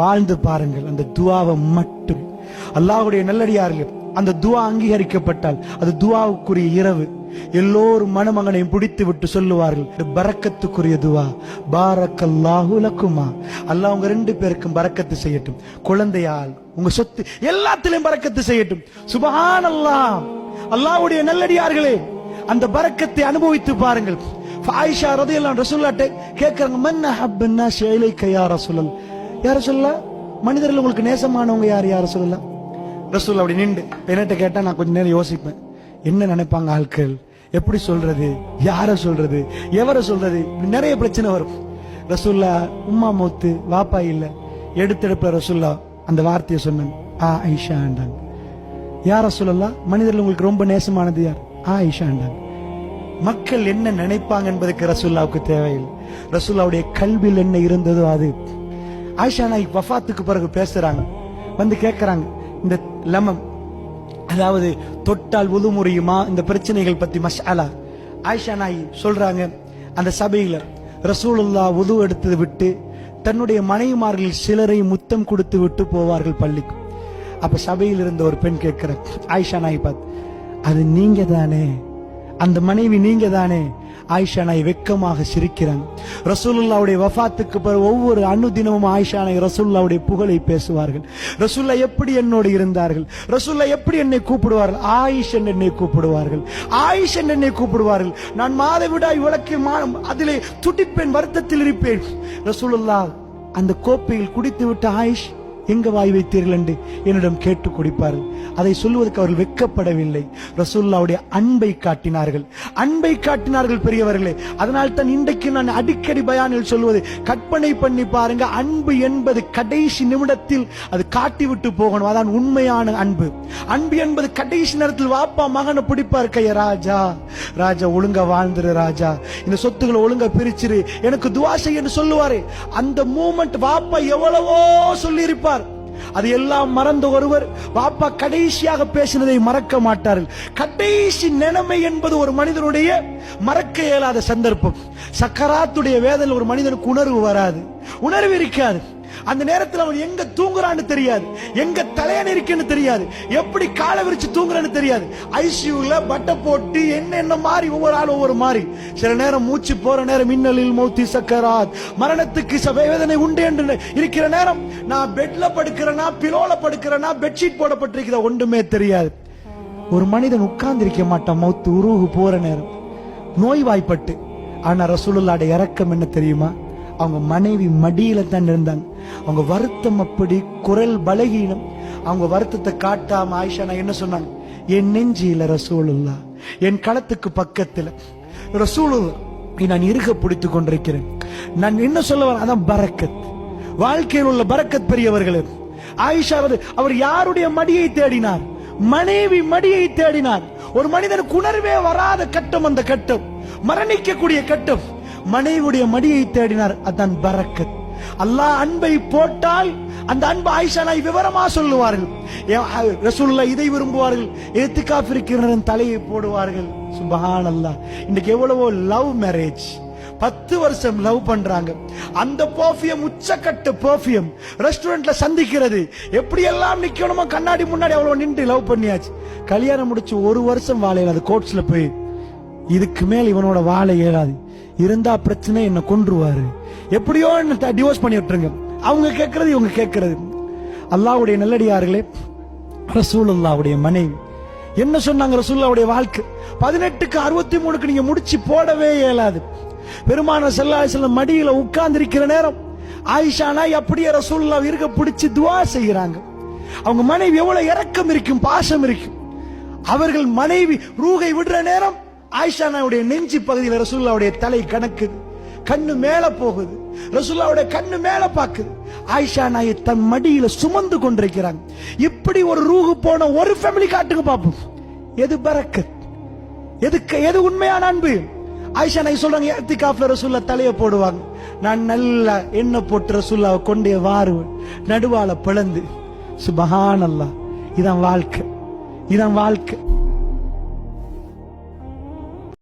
வாழ்ந்து பாருங்கள். அந்த துவாவை மட்டும். அல்லாஹ்வுடைய நல்லடியார்கள் அந்த துவா அங்கீகரிக்கப்பட்டால் அது துவாவுக்குரிய இரவு. எல்லோரும் மணமகனையும் பிடித்து விட்டு சொல்லுவார்கள் பறக்கத்துக்குரிய துவா. பாரக்கல்லாஹு லக்குமா. அல்லாஹ் உங்க ரெண்டு பேருக்கும் பறக்கத்து செய்யட்டும். குழந்தையால் உங்க சொத்து எல்லாத்திலும் பறக்கத்து செய்யட்டும். சுபஹான் அல்லாஹ் அல்லாஹ்வுடைய நல்லடியார்களே அந்த பறக்கத்தை அனுபவித்து பாருங்கள். ஆயிஷா ரதியல்லாஹு ரசூலுல்லாஹ்ட்ட கேக்குறாங்க மன்ன ஹப்பன்னா நாஸ் இலைக்க யா ரசூலல் யார சொல்லலாம் மனிதர்கள் உங்களுக்கு நேசமானவங்க யார் யார சொல்லலாம் ரசூல் அப்படி நின்று என்னட்ட கேட்டா நான் கொஞ்ச நேரம் யோசிப்பேன். என்ன நினைப்பாங்க ஆட்கள்? எப்படி சொல்றது? யார சொல்றது? எவரை சொல்றது? இப்படி நிறைய பிரச்சனை வரும். ரசூல்லா உம்மா மௌத்து வாப்பா இல்ல. எடுத்தெடுப்புல ரசூல்லா அந்த வார்த்தையை சொன்னாங்க ஆ ஐஷாண்டாங்க யார சொல்லலாம் மனிதர்கள் உங்களுக்கு ரொம்ப நேசமானது யார்? ஆயிஷாண்டாங்க மக்கள் என்ன நினைப்பாங்க என்பதற்கு ரசூல்லாவுக்கு தேவையில்லை. ரசூல்லாவுடைய கல்வியில் என்ன இருந்ததோ அது. ஆயிஷா நாய் வஃபாத்துக்கு பிறகு பேசுறாங்க. வந்து கேட்கறாங்க இந்த லெமம் அதாவது தொட்டால் உது முறையுமா? இந்த பிரச்சனைகள் பத்தி மஷாலா. ஆயிஷா நாய் சொல்றாங்க அந்த சபையில ரசூலுல்லா உது எடுத்து விட்டு தன்னுடைய மனைவிமார்கள் சிலரை முத்தம் கொடுத்து விட்டு போவார்கள் பள்ளிக்கு. அப்ப சபையில் இருந்த ஒரு பெண் கேட்கிற ஆயிஷா நாய் பார்த்து அது நீங்க தானே அந்த மனைவி நீங்க தானே ஆயிஷா வெக்கமாக சிரிக்கிறாங்க ரசூலுல்லாவுடைய வஃபாத்துக்கு பிறகு ஒவ்வொரு அணு தினமும் நாய் ரசூல்லாவுடைய புகழை பேசுவார்கள். ரசூல்லா எப்படி என்னோடு இருந்தார்கள்? ரசூல்லா எப்படி என்னை கூப்பிடுவார்கள்? ஆயிஷ் என்னை கூப்பிடுவார்கள். ஆயிஷ் என்னை கூப்பிடுவார்கள். நான் மாதவிடாய் விளக்கு அதிலே துடிப்பேன் வருத்தத்தில் இருப்பேன். ரசூலுல்லா அந்த கோப்பையில் குடித்து விட்ட ஆயிஷ் எங்க வாய் வைத்தீர்கள் என்று என்னிடம் கேட்டு கொடுப்பார்கள். அதை சொல்லுவதற்கு அவர்கள் வெட்கப்படவில்லை. ரசூல்லாவுடைய அன்பை காட்டினார்கள். அன்பை காட்டினார்கள் பெரியவர்களே. அதனால் தான் இன்றைக்கு நான் அடிக்கடி பயானில் சொல்வது கற்பனை பண்ணி பாருங்க அன்பு என்பது கடைசி நிமிடத்தில் அது காட்டிவிட்டு போகணும். அதான் உண்மையான அன்பு. அன்பு என்பது கடைசி நேரத்தில் வாப்பா மகனை பிடிப்பார். கைய ராஜா ராஜா ஒழுங்கா வாழ்ந்துரு ராஜா. இந்த சொத்துக்களை ஒழுங்கா பிரிச்சிரு. எனக்கு துவாசை என்று சொல்லுவாரு. அந்த மூமெண்ட் வாப்பா எவ்வளவோ சொல்லி இருப்பார் அது எல்லாம் மறந்த ஒருவர் பாப்பா கடைசியாக பேசினதை மறக்க மாட்டார்கள். கடைசி நிலைமை என்பது ஒரு மனிதனுடைய மறக்க இயலாத சந்தர்ப்பம். சக்கராத்துடைய வேதனை ஒரு மனிதனுக்கு உணர்வு வராது. உணர்வு இருக்காது. அந்த நேரத்தில் அவன் எங்க தூங்குறான்னு தெரியாது. எங்க தலையணை இருக்குன்னு தெரியாது. எப்படி காலை விரிச்சு தூங்குறான்னு தெரியாது. ஐசியூல பட்டை போட்டு என்ன என்ன மாறி ஒவ்வொரு ஆள் ஒவ்வொரு மாறி. சில நேரம் மூச்சு போற நேரம் மின்னலில் மௌத்தி சக்கராத். மரணத்துக்கு சபைவேதனை வேதனை உண்டு என்று இருக்கிற நேரம் நான் பெட்ல படுக்கிறேனா பிலோல படுக்கிறேனா பெட்ஷீட் போடப்பட்டிருக்கிற ஒன்றுமே தெரியாது. ஒரு மனிதன் உட்கார்ந்திருக்க மாட்டான் மௌத்து உருகு போற நேரம். நோய்வாய்ப்பட்டு. ஆனா ரசூலுல்லாட இறக்கம் என்ன தெரியுமா? அவங்க மனைவி மடியில தான் இருந்தாங்க. அவங்க வருத்தம் அப்படி குரல் பலகீனம். அவங்க வருத்தத்தை காட்டாம ஆயிஷா நான் என்ன சொன்னாங்க? என் நெஞ்சியில ரசூலுல்லா என் களத்துக்கு பக்கத்துல ரசூலுல்லா நான் இருக பிடித்து கொண்டிருக்கிறேன். நான் என்ன சொல்ல வரேன்? அதான் பரக்கத் வாழ்க்கையில் உள்ள பரக்கத் பெரியவர்களே. ஆயிஷா அவர் யாருடைய மடியை தேடினார்? மனைவி மடியை தேடினார். ஒரு மனிதனுக்கு உணர்வே வராத கட்டம் அந்த கட்டம். மரணிக்கக்கூடிய கட்டம். மனைவியுடைய மடியை தேடினார். அதான் பரக்கத் அல்லாஹ் அன்பை போட்டால் அந்த அன்பு ஆயிஷா நாய் விவரமா சொல்லுவார்கள். ரசூல்லா இதை விரும்புவார்கள். எத்துக்காப் இருக்கிறவன் தலையை போடுவார்கள். சுபஹான் அல்லாஹ் இன்னைக்கு எவ்வளவோ லவ் மேரேஜ். பத்து வருஷம் லவ் பண்றாங்க. அந்த பர்ஃபியூம் உச்சக்கட்டு பர்ஃபியூம் ரெஸ்டாரண்ட்ல சந்திக்கிறது. எப்படி எல்லாம் நிக்கணுமோ கண்ணாடி முன்னாடி அவ்வளவு நின்று லவ் பண்ணியாச்சு. கல்யாணம் முடிச்சு ஒரு வருஷம் வாழையில அது கோட்ஸ்ல போய். இதுக்கு மேல் இவனோட வாழை இயலாது இருந்தா பிரச்சனை என்ன கொன்றுவாரு. எப்படியோ என்ன டிவோர்ஸ் பண்ணி விட்டுருங்க. அவங்க கேட்கறது இவங்க கேட்கறது அல்லாவுடைய நல்லடியார்களே ரசூலுல்லாவுடைய மனைவி. என்ன சொன்னாங்க ரசூல்லாவுடைய வாழ்க்கை? பதினெட்டுக்கு அறுபத்தி மூணுக்கு நீங்க முடிச்சு போடவே இயலாது. பெருமான செல்லாசல மடியில உட்கார்ந்து இருக்கிற நேரம் ஆயிஷானா அப்படியே ரசூல்லா இருக்க பிடிச்சி துவா செய்யறாங்க அவங்க மனைவி எவ்வளவு இறக்கம் இருக்கும் பாசம் இருக்கும். அவர்கள் மனைவி ரூகை விடுற நேரம் ஆயிஷானாவுடைய நெஞ்சு பகுதியில் ரசூல்லாவுடைய தலை கணக்குது கண்ணு மேல போகுது. ரசூல்லாவுடைய கண்ணு மேல பாக்குது ஆயிஷா நாயை தன் மடியில சுமந்து கொண்டிருக்கிறாங்க. இப்படி ஒரு ரூகு போன ஒரு ஃபேமிலி காட்டுங்க பாப்போம் எது பறக்கு எதுக்கு எது உண்மையான அன்பு? ஆயிஷா நாய் சொல்றாங்க எத்திகாப்ல ரசூல்லா தலைய போடுவாங்க. நான் நல்லா எண்ணெய் போட்டு ரசூல்லாவை கொண்டே வாருவேன். நடுவால பிளந்து. சுபஹான் அல்லாஹ் இதான் வாழ்க்கை. இதான் வாழ்க்கை.